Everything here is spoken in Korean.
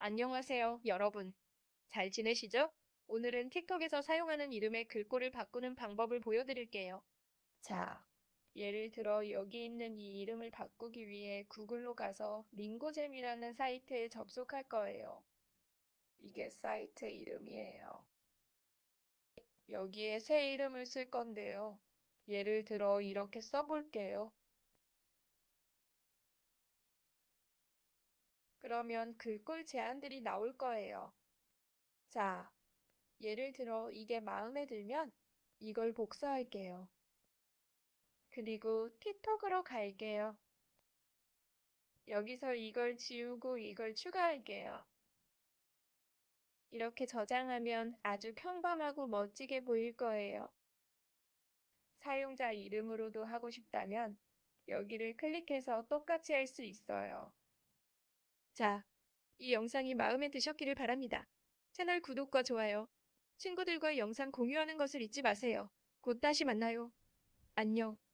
안녕하세요, 여러분. 잘 지내시죠? 오늘은 틱톡에서 사용하는 이름의 글꼴을 바꾸는 방법을 보여드릴게요. 자, 예를 들어 여기 있는 이 이름을 바꾸기 위해 구글로 가서 링고잼이라는 사이트에 접속할 거예요. 이게 사이트 이름이에요. 여기에 새 이름을 쓸 건데요. 예를 들어 이렇게 써볼게요. 그러면 글꼴 제안들이 나올 거예요. 자, 예를 들어 이게 마음에 들면 이걸 복사할게요. 그리고 틱톡으로 갈게요. 여기서 이걸 지우고 이걸 추가할게요. 이렇게 저장하면 아주 평범하고 멋지게 보일 거예요. 사용자 이름으로도 하고 싶다면 여기를 클릭해서 똑같이 할 수 있어요. 자, 이 영상이 마음에 드셨기를 바랍니다. 채널 구독과 좋아요, 친구들과 영상 공유하는 것을 잊지 마세요. 곧 다시 만나요. 안녕.